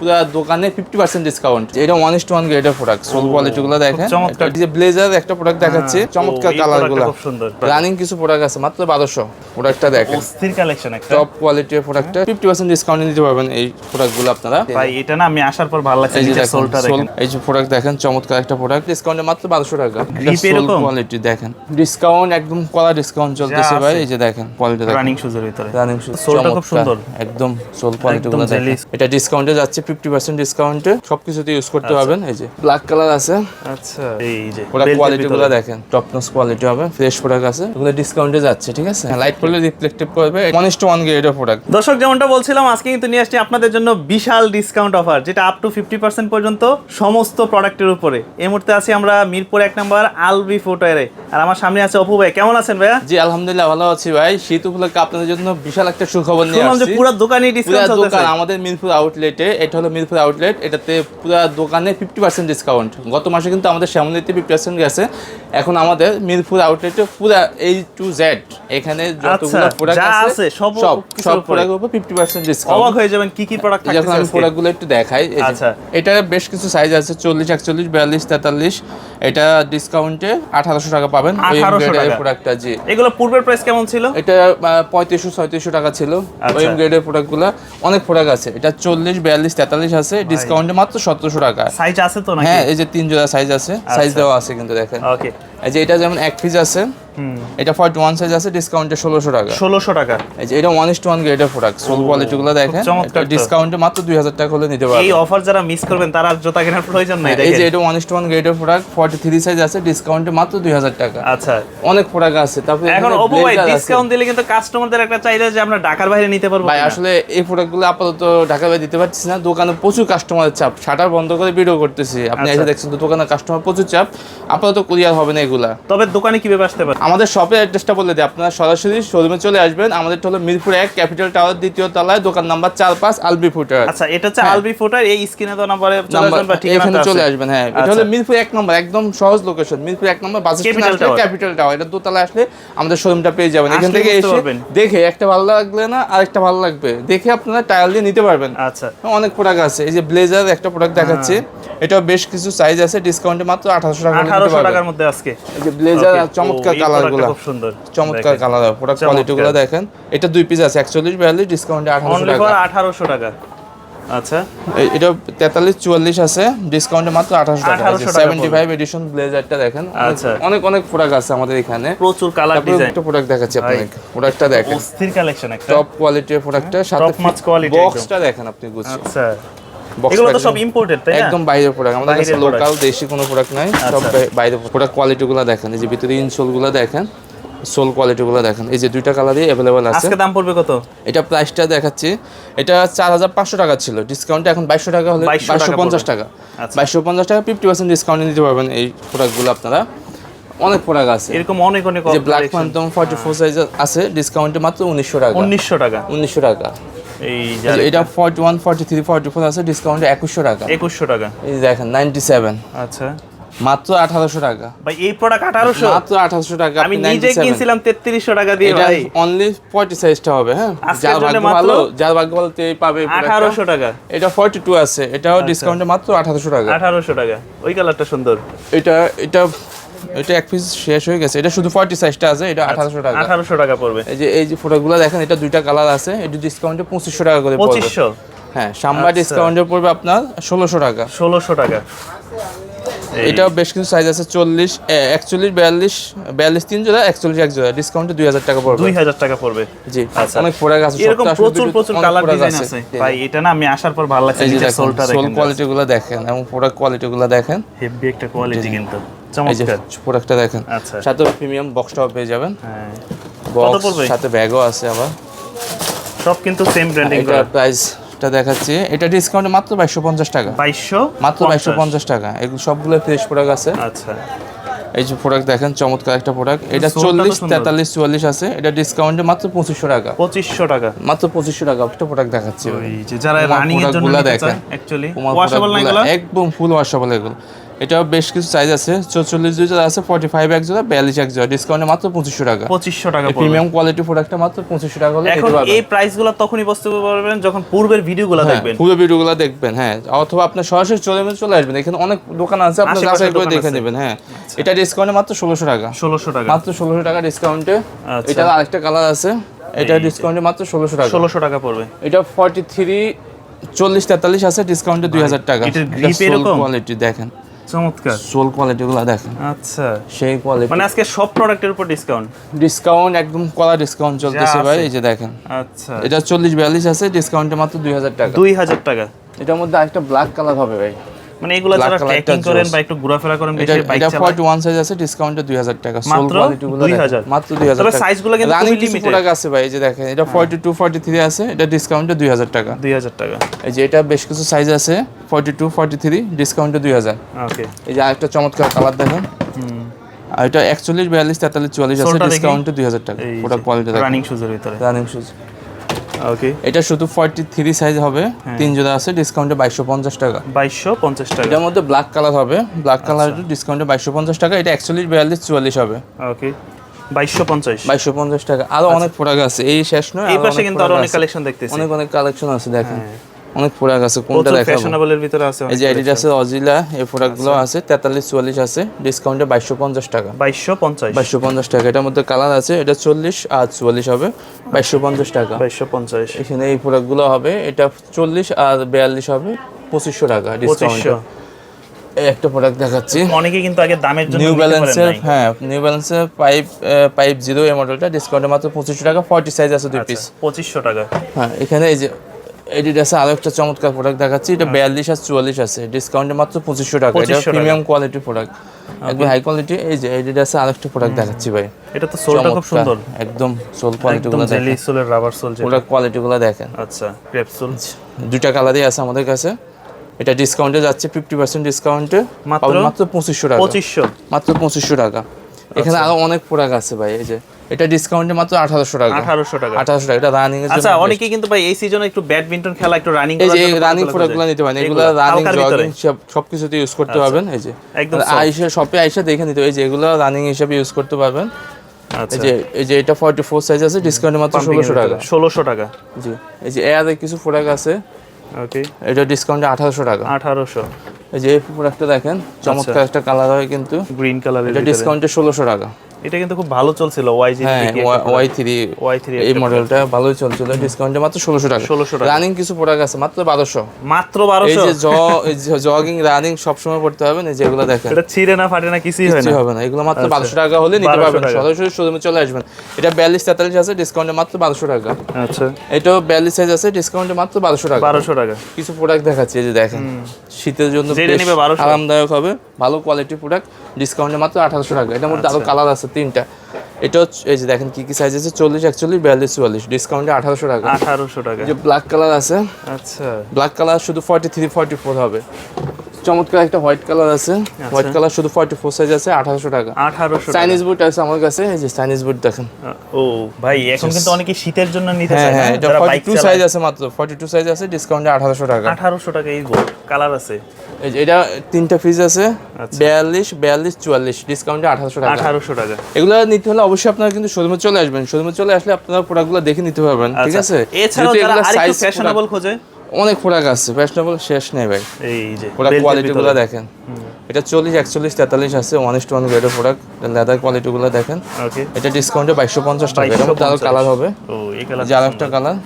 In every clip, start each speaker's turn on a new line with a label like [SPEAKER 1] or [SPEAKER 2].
[SPEAKER 1] পুরো দোকানে fifty percent discount এটা ওয়ান ইস টু ওয়ান গ্রেডের প্রোডাক্ট সোল কোয়ালিটি গুলো দেখেন।
[SPEAKER 2] চমৎকার।
[SPEAKER 1] যে ব্লেজার একটা প্রোডাক্ট দেখাচ্ছি
[SPEAKER 2] হ্যাঁ,
[SPEAKER 1] চমৎকার
[SPEAKER 2] কালারগুলো।
[SPEAKER 1] রানিং কিছু প্রোডাক্ট আছে মাত্র বারোশো। প্রোডাক্টটা দেখেন।
[SPEAKER 2] অস্থির কালেকশন একটা।
[SPEAKER 1] টপ কোয়ালিটির প্রোডাক্টটা ফিফটি পার্সেন্ট ডিসকাউন্ট নিতে পারবেন এই প্রোডাক্টগুলো আপনারা।
[SPEAKER 2] ভাই এটা না আমি আসার পর ভালো লাগছে
[SPEAKER 1] এই যে
[SPEAKER 2] সোলটা
[SPEAKER 1] সোল
[SPEAKER 2] দেখেন।
[SPEAKER 1] এই যে প্রোডাক্ট দেখেন চমৎকার একটা প্রোডাক্ট ডিসকাউন্টে মাত্র বারোশো টাকা।
[SPEAKER 2] এরকম?
[SPEAKER 1] কোয়ালিটি দেখেন। ডিসকাউন্ট একদম কড়া ডিসকাউন্ট চলতেছে ভাই। এই যে দেখেন কোয়ালিটি
[SPEAKER 2] রানিং শুজের ভিতরে।
[SPEAKER 1] রানিং
[SPEAKER 2] সোলটা খুব সুন্দর।
[SPEAKER 1] একদম সোল কোয়ালিটি গুলো এটা ডিসকাউন্টে যাচ্ছে ফিফটি পার্সেন্ট ডিসকাউন্টে সবকিছুতে ইউজ করতে
[SPEAKER 2] আচ্ছা।
[SPEAKER 1] পারবেন এই যে। ব্ল্যাক কালার আছে।
[SPEAKER 2] আচ্ছা। এই যে
[SPEAKER 1] দেখেন। টপ নস কোয়ালিটি হবে ফ্রেশ প্রোডাক্ট আছে। এগুলো ডিসকাউন্টে যাচ্ছে ঠিক আছে? লাইট করলে রিফ্লেক্টিভ করবে ওয়ান ইস টু ওয়ান গ্রেডের প্রোডাক্ট
[SPEAKER 2] দর্শক যেমনটা বলছিলাম আজকে কিন্তু নিয়ে আসছি আপনাদের জন্য বিশাল ডিসকাউন্ট অফার যেটা আপ টু ফিফটি পার্সেন্ট পর্যন্ত সমস্ত প্রোডাক্টের উপরে। এই মুহূর্তে আছি আমরা মিরপুর এক নম্বর আলবি ফুটওয়ারে। আর আমার সামনে আছে অপু ভাই কেমন আছেন ভাইয়া?
[SPEAKER 1] জি আলহামদুলিল্লাহ ভালো আছি ভাই। শীত উপলক্ষে আপনাদের জন্য বিশাল একটা সুখবর নিয়ে আসছি।
[SPEAKER 2] পুরো দোকানই ডিসকাউন্ট
[SPEAKER 1] আমাদের মিরপুর আউটলেটে এটা হলো মিরপুর আউটলেট এটাতে পুরো দোকানে ফিফটি পার্সেন্ট ডিসকাউন্ট গত মাসে কিন্তু আমাদের শ্যামলিতে ফিফটি পার্সেন্ট গেছে। এখন আমাদের মিরপুর আউটলেটে পুরো এই টু জেড এখানে যতগুলো
[SPEAKER 2] আচ্ছা,
[SPEAKER 1] প্রোডাক্ট
[SPEAKER 2] যা
[SPEAKER 1] আছে
[SPEAKER 2] সব
[SPEAKER 1] সব প্রোডাক্টের উপর। ফিফটি পার্সেন্ট ডিসকাউন্ট
[SPEAKER 2] অবাক হয়ে যাবেন কি কি প্রোডাক্ট
[SPEAKER 1] যখন আমি প্রোডাক্টগুলো একটু দেখাই
[SPEAKER 2] আচ্ছা।
[SPEAKER 1] এটা বেশ কিছু সাইজ আছে চল্লিশ একচল্লিশ বিয়াল্লিশ তেতাল্লিশ। এটা ডিসকাউন্টে আঠারোশো টাকা পাবেন। ওই
[SPEAKER 2] 1800
[SPEAKER 1] গ্রেডের প্রোডাক্টটা জি।
[SPEAKER 2] এগুলো পূর্বের প্রাইস কেমন ছিল?
[SPEAKER 1] এটা পঁয়ত্রিশশো ছয়ত্রিশশো টাকা ছিল
[SPEAKER 2] আচ্ছা।
[SPEAKER 1] ওই গ্রেডের প্রোডাক্টগুলো অনেক প্রোডাক্ট আছে। এটা চল্লিশ বিয়াল্লিশ তেতাল্লিশ আছে ডিসকাউন্টে মাত্র সতেরোশো টাকা।
[SPEAKER 2] সাইজ আছে তো
[SPEAKER 1] হ্যাঁ এই যে তিন জোড়া সাইজ আছে সাইজ
[SPEAKER 2] আচ্ছা।
[SPEAKER 1] দেওয়া আছে কিন্তু দেখেন।
[SPEAKER 2] ওকে
[SPEAKER 1] এই যে এটা যেমন এক পিস আছে এটা ফর্টি ওয়ান সাইজ আছে ডিসকাউন্টে ষোলোশো টাকা।
[SPEAKER 2] ষোলোশো টাকা।
[SPEAKER 1] এই যে এটা ওয়ান ইস টু ওয়ান গ্রেডের প্রোডাক্ট সোল কোয়ালিটি গুলো দেখেন ডিসকাউন্টে মাত্র দুই হাজার টাকা হলে নিতে পারবেন।
[SPEAKER 2] এই অফার যারা মিস করবেন তারা আর জুতা কেনার প্রয়োজন নাই
[SPEAKER 1] হ্যাঁ, এই যে এটা ওয়ান ইস টু ওয়ান গ্রেডের প্রোডাক্ট ফর্টি থ্রি সাইজ আছে ডিসকাউন্টে মাত্র দুই হাজার টাকা।
[SPEAKER 2] আচ্ছা।
[SPEAKER 1] অনেক প্রোডাক্ট আছে তারপরে
[SPEAKER 2] এখন অপু ভাই ডিসকাউন্ট দিলে কিন্তু কাস্টমারদের একটা চাইলে যে আমরা ঢাকার বাইরে নিতে পারব
[SPEAKER 1] ভাই আসলে এই প্রোডাক্টগুলো আপাতত ঢাকার বাইরে দিতে পারছি না দোকানে প্রচুর কাস্টমারের চাপ। শাটার বন্ধ করে ভিডিও করতেছি। আপনি
[SPEAKER 2] আচ্ছা।
[SPEAKER 1] এসে দেখছেন তো দোকানে কাস্টমার প্রচুর চাপ আপাতত কুরিয়ার হবে না এগুলা।
[SPEAKER 2] তবে দোকানে কীভাবে আসতে পারে?
[SPEAKER 1] আমাদের শপের অ্যাড্রেসটা বলে দিই। আপনারা সরাসরি শোরুমে চলে আসবেন। আমাদের হলো মিরপুর এক ক্যাপিটাল টাওয়ার দ্বিতীয় তলায় দোকান নাম্বার চার পাঁচ আলবি ফুটার।
[SPEAKER 2] আচ্ছা এটা হচ্ছে
[SPEAKER 1] হ্যাঁ।
[SPEAKER 2] আলবি ফুটার এই স্ক্রিনে তো নাম্বারে
[SPEAKER 1] এখানে চলে আসবেন হ্যাঁ। এটা
[SPEAKER 2] আচ্ছা।
[SPEAKER 1] হলো মিরপুর এক নম্বর একদম সহজ লোকেশন মিরপুর এক নম্বর বাস ক্যাপিটাল টাওয়ার এটা দোতলা আসলে আমাদের শোরুমটা পেয়ে যাবেন। এখান থেকে এসে দেখে একটা ভালো লাগলে না আরেকটা ভালো লাগবে। দেখে আপনারা টায়াল দিয়ে নিতে পারবেন।
[SPEAKER 2] আচ্ছা।
[SPEAKER 1] অনেক প্রোডাক্ট আছে। এই যে ব্লেজার একটা প্রোডাক্ট দেখাচ্ছি। এটাও বেশ কিছু সাইজ আছে। ডিসকাউন্টে মাত্র আঠারোশো টাকা
[SPEAKER 2] আঠারোশো টাকার মধ্যে আজকে।
[SPEAKER 1] এই যে ব্লেজার চমৎকার কালার
[SPEAKER 2] product টা
[SPEAKER 1] গুলো।
[SPEAKER 2] খুব সুন্দর।
[SPEAKER 1] চমৎকার কালার প্রোডাক্ট
[SPEAKER 2] চমৎকার।
[SPEAKER 1] কোয়ালিটি গুলো দেখেন। এটা দুই পিস আছে একচল্লিশ বিয়াল্লিশ ডিসকাউন্টে আঠারোশো
[SPEAKER 2] অনলি
[SPEAKER 1] টাকা।
[SPEAKER 2] আচ্ছা।
[SPEAKER 1] এটা তেতাল্লিশ চুয়াল্লিশ আছে ডিসকাউন্টে মাত্র আঠারোশো
[SPEAKER 2] 1800 টাকা
[SPEAKER 1] সেভেন্টি ফাইভ এডিশন ব্লেজারটা দেখেন অনেক-
[SPEAKER 2] আচ্ছা।
[SPEAKER 1] অনেক অনেক প্রোডাক্ট আছে আমাদের এখানে।
[SPEAKER 2] প্রচুর কালার ডিজাইন
[SPEAKER 1] একটা প্রোডাক্ট দেখাচ্ছি। আপনাকে। প্রোডাক্টটা দেখেন।
[SPEAKER 2] অস্থির কালেকশন একটা।
[SPEAKER 1] টপ কোয়ালিটির প্রোডাক্টটা সাথে
[SPEAKER 2] Top notch quality
[SPEAKER 1] বক্সটা দেখেন আপনি গুছিয়ে।
[SPEAKER 2] আচ্ছা। এগুলো তো সব ইম্পোর্টেড তাই না?
[SPEAKER 1] একদম বাইরের প্রোডাক্ট আমাদের কাছে লোকাল দেশি কোনো প্রোডাক্ট নাই সব
[SPEAKER 2] আচ্ছা।
[SPEAKER 1] বাইরের প্রোডাক্ট কোয়ালিটি গুলো দেখেন এই যে ভিতরে ইনসোলগুলো দেখেন সোল কোয়ালিটি গুলো দেখেন এই যে দুইটা কালারই অ্যাভেলেবল আছে।
[SPEAKER 2] আজকে দাম পড়বে কত?
[SPEAKER 1] এটা প্রাইসটা দেখাচ্ছি এটা চার হাজার পাঁচশো টাকা ছিল ডিসকাউন্টে এখন বাইশশো টাকা হলে
[SPEAKER 2] 2200
[SPEAKER 1] বাইশশো পঞ্চাশ টাকা। বাইশশো পঞ্চাশ টাকা ফিফটি পার্সেন্ট ডিসকাউন্টে নিতে পারবেন এই প্রোডাক্টগুলো আপনারা। অনেক প্রোডাক্ট আছে।
[SPEAKER 2] এরকম অনেক অনেক
[SPEAKER 1] যে black phantom forty four size আছে ডিসকাউন্টে মাত্র উনিশশো টাকা।
[SPEAKER 2] উনিশশো টাকা।
[SPEAKER 1] উনিশশো টাকা।
[SPEAKER 2] এই
[SPEAKER 1] এটা forty one forty three forty four আছে ডিসকাউন্টে একুশশো টাকা।
[SPEAKER 2] একুশশো টাকা।
[SPEAKER 1] এই দেখেন নাইনটি সেভেন
[SPEAKER 2] আচ্ছা।
[SPEAKER 1] মাত্র আঠারোশো টাকা।
[SPEAKER 2] ভাই এই প্রোডাক্ট আঠারোশো?
[SPEAKER 1] মাত্র আঠারোশো টাকা
[SPEAKER 2] আমি নিজে কিনছিলাম তেত্রিশশো টাকা দিয়ে
[SPEAKER 1] এটা
[SPEAKER 2] ভাই।
[SPEAKER 1] অনলি ফর্টি সাইজটা হবে হ্যাঁ? যার ভাগ্য ভালো যার ভাগ্য ভালো তেই পাবে এই product টা।
[SPEAKER 2] আঠারোশো টাকা।
[SPEAKER 1] এটা ফর্টি টু আছে এটাও ডিসকাউন্টে মাত্র আঠারোশো টাকা।
[SPEAKER 2] আঠারোশো টাকা। ওই কালারটা সুন্দর।
[SPEAKER 1] এটা এটা এটা এক পিস শেষ হয়ে গেছে। এটা শুধু ফর্টি সাইজটা আছে এটা আঠারোশো টাকা।
[SPEAKER 2] আঠারোশো টাকা পড়বে।
[SPEAKER 1] এই যে এই যে ফটোগুলো দেখেন এটা দুইটা কালার আছে এটা ডিসকাউন্টে পঁচিশশো টাকা করে পড়বে।
[SPEAKER 2] পঁচিশশো?
[SPEAKER 1] হ্যাঁ সাম্বা
[SPEAKER 2] আচ্ছা।
[SPEAKER 1] ডিসকাউন্টে পড়বে আপনার ষোলোশো টাকা।
[SPEAKER 2] ষোলোশো টাকা। এই-
[SPEAKER 1] এটাও বেশ কিছু সাইজ আছে চল্লিশ একচল্লিশ বিয়াল্লিশ বিয়াল্লিশ তিন জোড়া একচল্লিশ এক জোড়া। ডিসকাউন্টে দুই হাজার টাকা পড়বে।
[SPEAKER 2] দুই হাজার টাকা পড়বে।
[SPEAKER 1] জি
[SPEAKER 2] আচ্ছা।
[SPEAKER 1] অনেক প্রোডাক্ট আছে
[SPEAKER 2] এরকম প্রচুর প্রচুর কালার ডিজাইন আছে। ভাই এটা না আমি আসার পর ভালো লাগছে নিচের
[SPEAKER 1] দেখেন সোল কোয়ালিটি গুলো দেখেন এবং প্রোডাক্ট কোয়ালিটি গুলো দেখেন।
[SPEAKER 2] হেভি একটা কোয়ালিটি কিন্তু। চমৎকার।
[SPEAKER 1] প্রোডাক্টটা দেখেন
[SPEAKER 2] আচ্ছা।
[SPEAKER 1] সাথে প্রিমিয়াম বক্সটাও পেয়ে যাবেন।
[SPEAKER 2] হ্যাঁ।
[SPEAKER 1] বক্স সাথে ব্যাগও আছে আবার।
[SPEAKER 2] সব কিন্তু সেম ব্র্যান্ডিং
[SPEAKER 1] এটা প্রাইসটা দেখাচ্ছি। এটা ডিসকাউন্টে মাত্র বাইশশো পঞ্চাশ টাকা।
[SPEAKER 2] বাইশশো
[SPEAKER 1] মাত্র বাইশশো পঞ্চাশ টাকা। এগুলো সবগুলো ফ্রেশ প্রোডাক্ট আছে।
[SPEAKER 2] আচ্ছা।
[SPEAKER 1] এই যে প্রোডাক্ট দেখেন চমৎকার একটা প্রোডাক্ট এটা চল্লিশ তেতাল্লিশ চুয়াল্লিশ আছে। এটা ডিসকাউন্টে মাত্র পঁচিশশো টাকা।
[SPEAKER 2] পঁচিশশো টাকা।
[SPEAKER 1] মাত্র পঁচিশশো টাকা। একটা প্রোডাক্ট দেখাচ্ছি।
[SPEAKER 2] যারা রানিং এর জন্য
[SPEAKER 1] দেখেন।
[SPEAKER 2] চায় অ্যাকচুয়ালি
[SPEAKER 1] একদম ফুল ওয়াশেবল এগুলো। এটাও বেশ কিছু সাইজ আছে। চৌচল্লিশ জোড়া আছে ফর্টি ফাইভ এক জোড়া বিয়াল্লিশ এক জোড়া। ডিসকাউন্টে মাত্র পঁচিশশো টাকা।
[SPEAKER 2] পঁচিশশো টাকা
[SPEAKER 1] প্রিমিয়াম কোয়ালিটি প্রোডাক্টটা মাত্র পঁচিশশো টাকা হলে
[SPEAKER 2] এখন এই প্রাইসগুলো তখনই বুঝতে পারবেন যখন পূর্বের ভিডিওগুলো
[SPEAKER 1] হ্যাঁ,
[SPEAKER 2] দেখবেন।
[SPEAKER 1] পুরো ভিডিওগুলো দেখবেন হ্যাঁ। অথবা আপনার সরাসরি চলে চলে আসবেন। এখানে অনেক দোকান আছে আপনি যাচাই করে দেখে নেবেন হ্যাঁ। এটা ডিসকাউন্টে মাত্র ষোলোশো টাকা।
[SPEAKER 2] ষোলোশো টাকা।
[SPEAKER 1] মাত্র ষোলোশো টাকা ডিসকাউন্টে
[SPEAKER 2] আচ্ছা।
[SPEAKER 1] এটার আরেকটা কালার আছে। এটা ডিসকাউন্টে মাত্র ষোলোশো টাকা।
[SPEAKER 2] ষোলোশো টাকা পড়বে।
[SPEAKER 1] এটা ফর্টি থ্রি চল্লিশ তেতাল্লিশ আছে ডিসকাউন্টে দুই হাজার টাকা।
[SPEAKER 2] এটার grip
[SPEAKER 1] কোয়ালিটি দেখেন।
[SPEAKER 2] চমৎকার।
[SPEAKER 1] সোল কোয়ালিটিগুলো দেখেন।
[SPEAKER 2] আচ্ছা।
[SPEAKER 1] সেই কোয়ালিটি
[SPEAKER 2] মানে আজকে সব প্রোডাক্টের উপর ডিসকাউন্ট
[SPEAKER 1] ডিসকাউন্ট একদম কলা ডিসকাউন্ট চলতেছে ভাই এই যে দেখেন।
[SPEAKER 2] আচ্ছা।
[SPEAKER 1] এটা চল্লিশ বিয়াল্লিশ আছে ডিসকাউন্টে মাত্র দুই হাজার টাকা।
[SPEAKER 2] দুই হাজার টাকা।
[SPEAKER 1] এটার মধ্যে আরেকটা ব্ল্যাক কালার হবে ভাই।
[SPEAKER 2] মানে এগুলো যারা ট্রেকিং করেন বা একটু ঘোরাফেরা করেন
[SPEAKER 1] এটা
[SPEAKER 2] বেশি বাইক
[SPEAKER 1] এটা
[SPEAKER 2] চালান
[SPEAKER 1] ফর্টি ওয়ান সাইজ আছে ডিসকাউন্টে দুই হাজার টাকা। সোল
[SPEAKER 2] মাত্র
[SPEAKER 1] কোয়ালিটিগুলো
[SPEAKER 2] 2000
[SPEAKER 1] মাত্র দুই হাজার
[SPEAKER 2] তবে
[SPEAKER 1] টাকা।
[SPEAKER 2] size গুলো কিন্তু খুবই limited।
[SPEAKER 1] প্রোডাক্ট আছে ভাই এই যে দেখেন এটা ফর্টি টু ফর্টি থ্রি আছে এটা ডিসকাউন্টে দুই হাজার টাকা।
[SPEAKER 2] দুই হাজার টাকা।
[SPEAKER 1] এই যে এটা বেশ কিছু সাইজ আছে ফর্টি টু ফর্টি থ্রি ডিসকাউন্টে দুই হাজার।
[SPEAKER 2] ওকে
[SPEAKER 1] এই যে আরেকটা চমৎকার কালার দেখেন। আর এটা একচল্লিশ বিয়াল্লিশ তেতাল্লিশ চুয়াল্লিশ আছে
[SPEAKER 2] সোলটা
[SPEAKER 1] ডিসকাউন্টে দুই হাজার টাকা। প্রোডাক্ট কোয়ালিটি
[SPEAKER 2] রানিং শুজের ভিতরে।
[SPEAKER 1] রানিং শুজ
[SPEAKER 2] ওকে
[SPEAKER 1] এটা শুধু ফর্টি থ্রি সাইজ হবে।
[SPEAKER 2] হ্যাঁ।
[SPEAKER 1] তিন জোড়া আছে ডিসকাউন্টে বাইশশো পঞ্চাশ টাকা।
[SPEAKER 2] বাইশশো পঞ্চাশ টাকা।
[SPEAKER 1] এটার মধ্যে ব্ল্যাক কালার হবে। ব্ল্যাক কালার
[SPEAKER 2] আচ্ছা।
[SPEAKER 1] ডিসকাউন্টে বাইশশো পঞ্চাশ টাকা এটা একচল্লিশ বিয়াল্লিশ চুয়াল্লিশ হবে।
[SPEAKER 2] ওকে বাইশশো পঞ্চাশ।
[SPEAKER 1] বাইশশো পঞ্চাশ টাকা। আরও অনেক প্রোডাক্ট আছে। এই শেষ নয়
[SPEAKER 2] এই পাশে কিন্তু
[SPEAKER 1] আরও
[SPEAKER 2] অনেক কালেকশন দেখতেছি।
[SPEAKER 1] অনেক অনেক কালেকশন আছে দেখেন। অনেক প্রোডাক্ট আছে কোনটা দেখাবো
[SPEAKER 2] ফ্যাশনেবলের ভিতরে আছে
[SPEAKER 1] এই যে অ্যাডিডাসের অজিলা এই প্রোডাক্টগুলো আছে তেতাল্লিশ চুয়াল্লিশ আছে ডিসকাউন্টে বাইশশো পঞ্চাশ টাকা।
[SPEAKER 2] বাইশশো পঞ্চাশ।
[SPEAKER 1] বাইশশো পঞ্চাশ টাকা এটার মধ্যে কালার আছে এটা চল্লিশ আর চুয়াল্লিশ হবে বাইশশো পঞ্চাশ টাকা।
[SPEAKER 2] বাইশশো পঞ্চাশ।
[SPEAKER 1] এখানে এই প্রোডাক্টগুলো হবে এটা চল্লিশ আর বিয়াল্লিশ হবে পঁচিশশো টাকা ডিসকাউন্ট এই একটা প্রোডাক্ট দেখাচ্ছি।
[SPEAKER 2] অনেকে কিন্তু আগে দামের জন্য
[SPEAKER 1] নিউ ব্যালেন্সের হ্যাঁ নিউ ব্যালেন্সের পাইপ পাইপ জিরো এই মডেলটা ডিসকাউন্টে মাত্র পঁচিশশো টাকা ফর্টি সাইজ আছে দুই পিস
[SPEAKER 2] আচ্ছা, পঁচিশশো টাকা।
[SPEAKER 1] হ্যাঁ এখানে এই যে এডিডাসে আরও একটা চমৎকার প্রোডাক্ট দেখাচ্ছি। এটা বিয়াল্লিশ আর চুয়াল্লিশ আছে। ডিসকাউন্টে মাত্র পঁচিশশো টাকা। এটা প্রিমিয়াম কোয়ালিটি প্রোডাক্ট একদম হাই কোয়ালিটি এই যে এডিডাসে আরেকটা প্রোডাক্ট দেখাচ্ছি ভাই।
[SPEAKER 2] এটা তো সোলটা খুব সুন্দর।
[SPEAKER 1] একদম সোল
[SPEAKER 2] একদম
[SPEAKER 1] কোয়ালিটিগুলো
[SPEAKER 2] জেলি
[SPEAKER 1] দেখেন।
[SPEAKER 2] সোলের রাবার সোল যেটা।
[SPEAKER 1] প্রোডাক্ট কোয়ালিটিগুলো দেখেন।
[SPEAKER 2] আচ্ছা ক্রেপ সোল
[SPEAKER 1] দুইটা কালারই আছে আমাদের কাছে। এটা ডিসকাউন্টে যাচ্ছে ফিফটি পার্সেন্ট ডিসকাউন্টে
[SPEAKER 2] মাত্র?
[SPEAKER 1] মাত্র পঁচিশশো টাকা।
[SPEAKER 2] পঁচিশশো?
[SPEAKER 1] মাত্র পঁচিশশো টাকা। এখানে আরও অনেক প্রোডাক্ট আছে ভাই এই যে। এটা ডিসকাউন্টে মাত্র আঠারোশো টাকা।
[SPEAKER 2] আঠারোশো টাকা।
[SPEAKER 1] আঠারোশো টাকা এটা রানিং এর
[SPEAKER 2] আচ্ছা
[SPEAKER 1] জন্য
[SPEAKER 2] অনেকে কিন্তু ভাই এই সিজনে একটু ব্যাডমিন্টন খেলা একটু রানিং
[SPEAKER 1] করার জন্য এই রানিং প্রোডাক্টগুলো নিতে পারেন এগুলো রানিং জগিং সব সবকিছুতে ইউজ করতে পারবেন এই যে।
[SPEAKER 2] একদম
[SPEAKER 1] আইসা শপে আইসা দেখে নিতে। এই যে এগুলো রানিং হিসেবে ইউজ করতে পারবেন।
[SPEAKER 2] আচ্ছা।
[SPEAKER 1] এই যে এই যে এটা ফর্টি ফোর সাইজ আছে ডিসকাউন্টে মাত্র ষোলোশো টাকা।
[SPEAKER 2] ষোলোশো টাকা।
[SPEAKER 1] জি এই যে এর কিছু প্রোডাক্ট আছে
[SPEAKER 2] ওকে
[SPEAKER 1] এটা ডিসকাউন্টে আঠারোশো টাকা।
[SPEAKER 2] আঠারোশো।
[SPEAKER 1] এই যে এই প্রোডাক্টটা দেখেন চমৎকার একটা কালার হয় কিন্তু।
[SPEAKER 2] গ্রিন কালারের
[SPEAKER 1] এটা ডিসকাউন্টে ষোলোশো টাকা।
[SPEAKER 2] এটা কিন্তু খুব ভালো চলছিল ওয়াইজি
[SPEAKER 1] হ্যাঁ ওয়াই
[SPEAKER 2] ওয়াই
[SPEAKER 1] এই মডেলটা ভালোই চলছিল ডিসকাউন্টে মাত্র ষোলোশো টাকা।
[SPEAKER 2] 1600 টাকা।
[SPEAKER 1] রানিং কিছু প্রোডাক্ট আছে মাত্র বারোশো।
[SPEAKER 2] মাত্র
[SPEAKER 1] এই
[SPEAKER 2] বারোশো?
[SPEAKER 1] যে জগিং রানিং সবসময় করতে হবে না যেগুলো দেখেন।
[SPEAKER 2] এটা ছিঁড়ে না ফাটে না কিছুই হয় না।
[SPEAKER 1] হবে না এগুলো মাত্র বারোশো টাকা হলে নিতে
[SPEAKER 2] 1200
[SPEAKER 1] পারবেন। সরাসরি শোরুমে চলে আসবেন। এটা বিয়াল্লিশ তেতাল্লিশ আছে ডিসকাউন্টে মাত্র বারোশো টাকা।
[SPEAKER 2] আচ্ছা।
[SPEAKER 1] এটাও বিয়াল্লিশ সাইজ আছে ডিসকাউন্টে মাত্র বারোশো টাকা।
[SPEAKER 2] বারোশো টাকা।
[SPEAKER 1] কিছু প্রোডাক্ট দেখাচ্ছি এই যে দেখেন। শীতের জন্য
[SPEAKER 2] যেটা
[SPEAKER 1] নেবে
[SPEAKER 2] নিবে 1200
[SPEAKER 1] আরামদায়ক হবে। ভালো কোয়ালিটি প্রোডাক্ট ডিসকাউন্টে মাত্র আঠারোশো টাকা। এটার মধ্যে
[SPEAKER 2] আরও
[SPEAKER 1] আরও কালার আছে তিনটা। এটা হচ্ছে এই যে দেখেন কি কি সাইজ আছে? চল্লিশ একচল্লিশ বিয়াল্লিশ চুয়াল্লিশ। ডিসকাউন্টে আঠারোশো টাকা।
[SPEAKER 2] আঠারোশো টাকা।
[SPEAKER 1] যে ব্ল্যাক কালার আছে
[SPEAKER 2] আচ্ছা।
[SPEAKER 1] ব্ল্যাক কালার শুধু ফর্টি থ্রি ফর্টি ফোর হবে। চমৎকার একটা হোয়াইট কালার আছে। হোয়াইট কালার শুধু ফর্টি ফোর সাইজ আছে আঠারোশো টাকা।
[SPEAKER 2] আঠারোশো
[SPEAKER 1] চাইনিজ বুট আছে আমার কাছে এই যে চাইনিজ বুট দেখেন।
[SPEAKER 2] ও ভাই এখন কিন্তু অনেকে শীতের জন্য নিতে
[SPEAKER 1] হ্যাঁ
[SPEAKER 2] চায়
[SPEAKER 1] হ্যাঁ এটা
[SPEAKER 2] যারা বাইক
[SPEAKER 1] সাইজ আছে মাত্র ফর্টি টু সাইজ আছে ডিসকাউন্টে আঠারোশো টাকা।
[SPEAKER 2] আঠারোশো টাকা এই বোর্ড কালার আছে।
[SPEAKER 1] এই যে এটা তিনটা পিস আছে
[SPEAKER 2] আচ্ছা।
[SPEAKER 1] বিয়াল্লিশ বিয়াল্লিশ চুয়াল্লিশ ডিসকাউন্টে আঠারোশো টাকা।
[SPEAKER 2] আঠারোশো টাকা।
[SPEAKER 1] এগুলো নিতে হলে অবশ্যই আপনারা কিন্তু শোরুমে চলে আসবেন। শোরুমে চলে আসলে আপনারা প্রোডাক্টগুলো দেখে নিতে পারবেন ঠিক
[SPEAKER 2] আচ্ছা।
[SPEAKER 1] আছে?
[SPEAKER 2] এছাড়াও যারা আরেকটু ফ্যাশনেবল খোঁজে
[SPEAKER 1] অনেক প্রোডাক্ট আছে ফ্যাশনেবল শেষ নেই ভাই।
[SPEAKER 2] এই যে
[SPEAKER 1] প্রোডাক্ট কোয়ালিটিগুলো দেখেন। এটা চল্লিশ একচল্লিশ তেতাল্লিশ আছে ওয়ান ইস টু ওয়ান গ্রেডের প্রোডাক্ট লেদার কোয়ালিটিগুলো দেখেন। এটা ডিসকাউন্টে বাইশশো পঞ্চাশ টাকা। এটার মধ্যে কালার হবে। যে আরও একটা কালার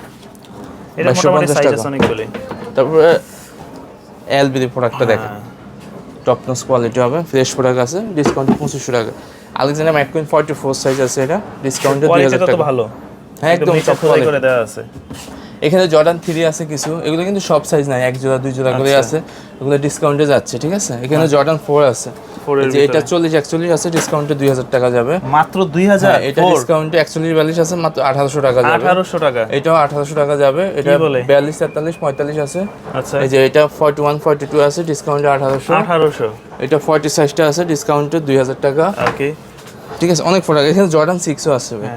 [SPEAKER 2] এটা
[SPEAKER 1] 2250
[SPEAKER 2] সাইজ
[SPEAKER 1] টাকা। তারপরে এলবিডি প্রোডাক্টটা দেখেন
[SPEAKER 2] হ্যাঁ।
[SPEAKER 1] টপ নস কোয়ালিটি হবে। ফ্রেশ প্রোডাক্ট আছে ডিসকাউন্টে পঁচিশশো টাকা। Alexander McQueen forty four size আছে এটা। ডিসকাউন্টে দুই হাজার টাকা।
[SPEAKER 2] ভালো।
[SPEAKER 1] হ্যাঁ একদম
[SPEAKER 2] খোদাই
[SPEAKER 1] quality।
[SPEAKER 2] করে দেওয়া আছে।
[SPEAKER 1] এখানে জর্ডান থ্রি আছে কিছু এগুলো কিন্তু সব সাইজ নাই এক জোড়া দুই জোড়া করে
[SPEAKER 2] আচ্ছা।
[SPEAKER 1] আছে এগুলো ডিসকাউন্টে যাচ্ছে ঠিক আছে? এখানে জর্ডান ফোর আছে। যে এটা চল্লিশ একচল্লিশ আছে ডিসকাউন্টে দুই হাজার টাকা যাবে।
[SPEAKER 2] মাত্র দুই হাজার
[SPEAKER 1] হ্যাঁ, এটা ডিসকাউন্টে একচল্লিশ বিয়াল্লিশ আছে মাত্র আঠারোশো টাকা যাবে।
[SPEAKER 2] আঠারোশো টাকা।
[SPEAKER 1] এটাও আঠারোশো টাকা যাবে। এটা? বিয়াল্লিশ তেতাল্লিশ পঁয়তাল্লিশ আছে।
[SPEAKER 2] আচ্ছা।
[SPEAKER 1] এই যে এটা ফর্টি ওয়ান ফর্টি টু আছে ডিসকাউন্টে আঠারোশো।
[SPEAKER 2] আঠারোশো।
[SPEAKER 1] এটা ফর্টি সাইজটা আছে ডিসকাউন্টে দুই হাজার টাকা।
[SPEAKER 2] ওকে
[SPEAKER 1] ঠিক আছে অনেক প্রোডাক্ট এখানে জর্ডান সিক্সও আছে। ভাই।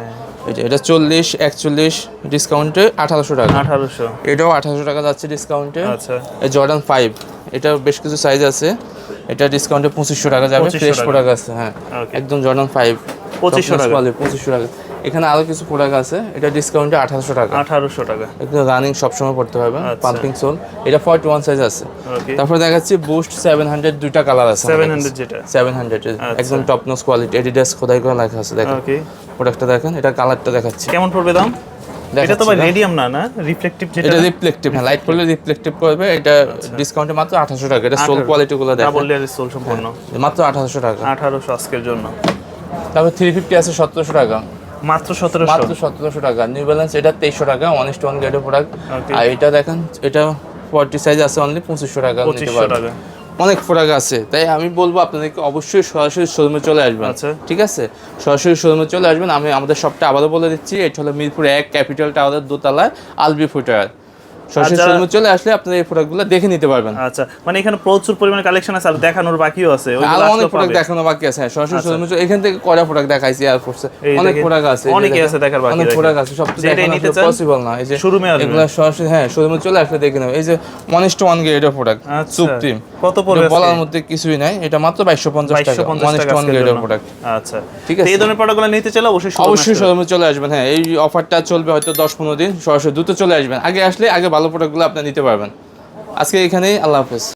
[SPEAKER 1] যে এটা চল্লিশ একচল্লিশ ডিসকাউন্টে আঠারোশো টাকা।
[SPEAKER 2] আঠারোশো।
[SPEAKER 1] এটাও আঠারোশো টাকা যাচ্ছে ডিসকাউন্টে
[SPEAKER 2] আচ্ছা।
[SPEAKER 1] জর্ডান ফাইভ এটা বেশ কিছু সাইজ আছে। এটা ডিসকাউন্টে পঁচিশশো টাকা যাবে
[SPEAKER 2] 2500
[SPEAKER 1] ফ্রেশ
[SPEAKER 2] টাকা।
[SPEAKER 1] প্রোডাক্ট আছে হ্যাঁ. একদম জর্ডান ফাইভ
[SPEAKER 2] পঁচিশশো টাকা।
[SPEAKER 1] পঁচিশশো টাকা। এখানে আরও কিছু প্রোডাক্ট আছে। এটা ডিসকাউন্টে আঠারোশো টাকা।
[SPEAKER 2] আঠারোশো টাকা।
[SPEAKER 1] একদম রানিং সবসময় পড়তে হবে।
[SPEAKER 2] আচ্ছা।
[SPEAKER 1] পাম্পিং সোল এটা ফর্টি ওয়ান সাইজ আছে তারপর দেখাচ্ছি বুস্ট সেভেন হান্ড্রেড দুইটা কালার আছে
[SPEAKER 2] 700 যেটা।
[SPEAKER 1] সেভেন হান্ড্রেড একদম টপ নোস কোয়ালিটি এডিডাস খোদাই করে লেখা আছে দেখেন। প্রোডাক্টটা দেখেন। এটা কালারটা দেখাচ্ছি।
[SPEAKER 2] কেমন পড়বে দাম? এটা তো
[SPEAKER 1] না?
[SPEAKER 2] না না? রিফ্লেকটিভ যেটা
[SPEAKER 1] এটা রিফ্লেকটিভ হ্যাঁ লাইট করলে রিফ্লেকটিভ করবে। এটা ডিসকাউন্টে মাত্র আঠাশো টাকা। এটা সোল কোয়ালিটি গুলো
[SPEAKER 2] ডাবল লেয়ারের সোল সম্পূর্ণ।
[SPEAKER 1] মাত্র আঠাশো টাকা।
[SPEAKER 2] আঠারোশো আজকের জন্য।
[SPEAKER 1] তারপর থ্রি ফিফটি আছে সতেরোশো টাকা।
[SPEAKER 2] মাত্র সতেরোশো।
[SPEAKER 1] মাত্র সতেরোশো টাকা। নিউ ব্যালেন্স এটা তেইশশো টাকা ওয়ান ইস্ট ওয়ান গ্রেডের প্রোডাক্ট আর এটা দেখেন এটা ফর্টি সাইজ আছে অনলি পঁচিশশো টাকা নিতে পারবেন। অনেক প্রোডাক্ট আছে। তাই আমি বলব আপনাদেরকে অবশ্যই সরাসরি শোরুমে চলে আসবেন।
[SPEAKER 2] আচ্ছা।
[SPEAKER 1] ঠিক আছে? সরাসরি শোরুমে চলে আসবেন। আমি আমাদের সবটা আবারও বলে দিচ্ছি। এটা হলো মিরপুর এক ক্যাপিটাল টাওয়ারের দোতলায় আলবি ফুটার। শোরুমে চলে আসলে আপনারা এই প্রোডাক্টগুলো দেখে নিতে পারবেন।
[SPEAKER 2] আচ্ছা মানে এখানে প্রচুর পরিমাণে কালেকশন আছে আর দেখানোর বাকিও আছে
[SPEAKER 1] আরও অনেক প্রোডাক্ট। দেখানো বাকি আছে হ্যাঁ, সরাসরি শোরুমে এখান থেকে কয়টা প্রোডাক্ট দেখাইছি অনেক প্রোডাক্ট আছে দেখেন,
[SPEAKER 2] আছে দেখার বাকি
[SPEAKER 1] অনেক প্রোডাক্ট আছে সব তো দেখানো
[SPEAKER 2] নিতে
[SPEAKER 1] পসিবল না। এই যে
[SPEAKER 2] শোরুমে।
[SPEAKER 1] এগুলো সরাসরি হ্যাঁ শোরুমে চলে আসলে দেখে নেবে এই যে ওয়ান ইস টু ওয়ান গ্রেডের প্রোডাক্ট
[SPEAKER 2] আচ্ছা।
[SPEAKER 1] সুপ্রিম
[SPEAKER 2] কত পড়বে
[SPEAKER 1] বলার মধ্যে কিছুই নাই এটা মাত্র বাইশশো পঞ্চাশ টাকা
[SPEAKER 2] 2250
[SPEAKER 1] ওয়ান ইস টু ওয়ান গ্রেডের প্রোডাক্ট
[SPEAKER 2] আচ্ছা
[SPEAKER 1] ঠিক আছে।
[SPEAKER 2] এই ধরনের প্রোডাক্টগুলো নিতে চাইলে অবশ্যই
[SPEAKER 1] অবশ্যই শোরুমে চলে আসবেন হ্যাঁ এই অফারটা চলবে হয়তো দশ পনেরো দিন সরাসরি দ্রুত চলে আসবেন। আগে আসলে আগে ভালো প্রোডাক্টগুলো আপনি নিতে পারবেন। আজকে এখানেই আল্লাহ হাফেজ।